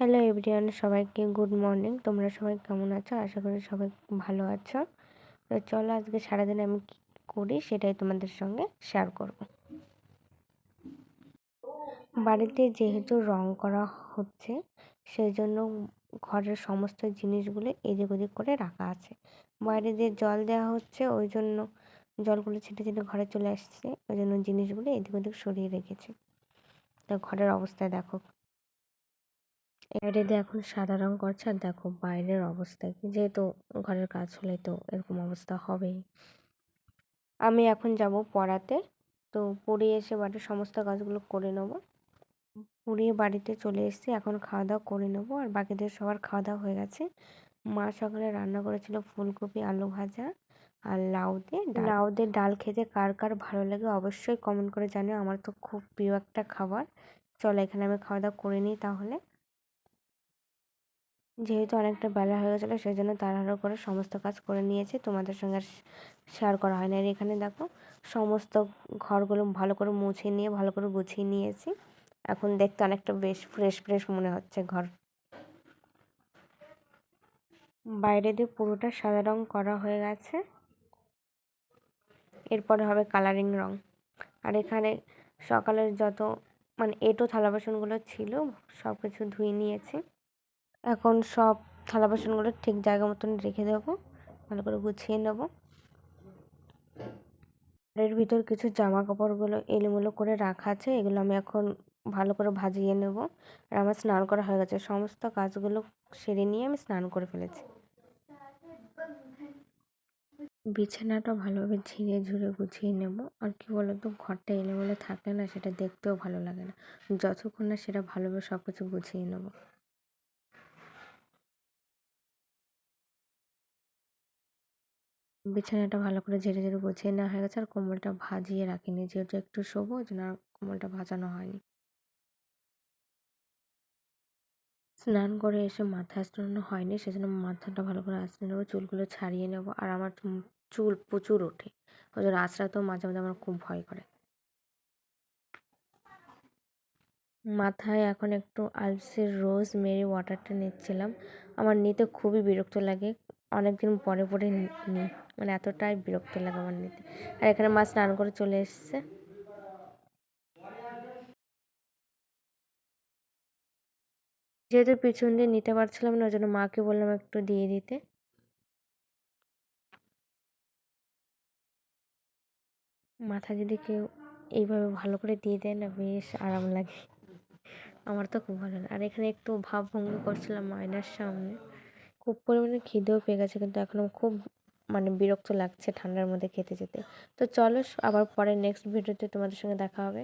Hello everyone সবাইকে good morning তোমরা সবাই কেমন আছো? আশা করি সবাই ভালো আছো। তো চলো আজকে সারাদিন আমি কী করি সেটাই তোমাদের সঙ্গে শেয়ার করব। বাড়িতে যেহেতু রং করা হচ্ছে সেই জন্য ঘরের সমস্ত জিনিসগুলো এদিক ওদিক করে রাখা আছে। বাইরে দিয়ে জল দেওয়া হচ্ছে, ওই জন্য জলগুলো ছিটে ছিটে ঘরে চলে আসছে। ওই জন্য জিনিসগুলো এদিক ওদিক সরিয়ে রেখেছি। তো ঘরের অবস্থায় দেখো। দিয়ে এখন সাদা রং করছে আর দেখো বাইরের অবস্থা কি? যেহেতু ঘরের কাজ হলে তো এরকম অবস্থা হবেই। আমি এখন যাব পড়াতে। তো পড়িয়ে এসে বাড়ির সমস্ত কাজগুলো করে নেব। পড়িয়ে বাড়িতে চলে এসেছি এখন খাওয়া দাওয়া করে নেব আর বাকিদের সবার খাওয়া দাওয়া হয়ে গেছে। মা সকালে রান্না করেছিল ফুলকপি আলু ভাজা আর লাউ দিয়ে লাউ দিয়ে ডাল খেতে কার কার ভালো লাগে অবশ্যই কমেন্ট করে জানিও। আমার তো খুব প্রিয় একটা খাবার। চলো এখানে আমি খাওয়া দাওয়া করে নিই তাহলে। যেহেতু অনেকটা বেলা হয়ে গেছিল সেই জন্য তাড়াহুড়ো করে সমস্ত কাজ করে নিয়েছি। তোমাদের সঙ্গে শেয়ার করা হয় না আর এখানে দেখো, সমস্ত ঘরগুলো ভালো করে মুছে নিয়ে, ভালো করে গুছিয়ে নিয়েছি। এখন দেখতে অনেকটা বেশ ফ্রেশ ফ্রেশ মনে হচ্ছে ঘর। বাইরে দিয়ে পুরোটা সাদা রং করা হয়ে গেছে। এরপরে হবে কালারিং রং। আর এখানে সকালের যত মানে এটো থালা বাসনগুলো ছিল সব কিছু ধুয়ে নিয়েছি। এখন সব থালা বাসনগুলো ঠিক জায়গা মতন রেখে দেবো, ভালো করে গুছিয়ে নেব। এর ভিতর কিছু জামা কাপড়গুলো এলোমেলো করে রাখা আছে, এগুলো আমি এখন ভালো করে ভাজিয়ে নেব। আর আমার স্নান করা হয়ে গেছে, সমস্ত কাজগুলো সেরে নিয়ে আমি স্নান করে ফেলেছি। বিছানাটা ভালোভাবে ঝিরে ঝুরে গুছিয়ে নেব। আর কি বলতো, ঘরটা এলোমেলো থাকলে না সেটা দেখতেও ভালো লাগে না। যতক্ষণ না সেটা ভালোভাবে সব কিছু গুছিয়ে নেব। বিছানাটা ভালো করে ঝেড়ে ঝেড়ে গুছিয়ে নেওয়া হয়ে গেছে আর কোমলটা ভাজিয়ে রাখিনি, যেহেতু একটু শোবো ওই জন্য আর কোমলটা ভাজানো হয়নি। স্নান করে এসে মাথা আঁচড়ানো হয়নি, সেজন্য মাথাটা ভালো করে আঁচড়ে নেব, চুলগুলো ছাড়িয়ে নেব আর আমার চুল প্রচুর ওঠে। ওই জন্য আঁচড়াতেও মাঝে মাঝে আমার খুব ভয় করে। মাথায় এখন একটু আলসের রোজ মেরি ওয়াটারটা নিচ্ছিলাম। আমার নিতে খুবই বিরক্ত লাগে। অনেক দিন পরে পরে নিই মানে এতটাই বিরক্ত লাগে আমার নিতে। আর এখানে মা স্নান করে চলে এসছে। যেহেতু পিছন দিয়ে নিতে পারছিলাম না, ওই জন্য মাকে বললাম একটু দিয়ে দিতে। মাথা যদি কেউ এইভাবে ভালো করে দিয়ে দেয় না, বেশ আরাম লাগে। আমার তো খুব ভালো লাগে। আর এখানে একটু ভাবভঙ্গি করছিলাম মায়নার সামনে। খুব পরিমাণে খিদেও পেয়ে গেছে, কিন্তু এখন খুব মানে বিরক্ত লাগছে ঠান্ডার মধ্যে খেতে যেতে। তো চলো আবার পরে নেক্সট ভিডিওতে তোমাদের সঙ্গে দেখা হবে।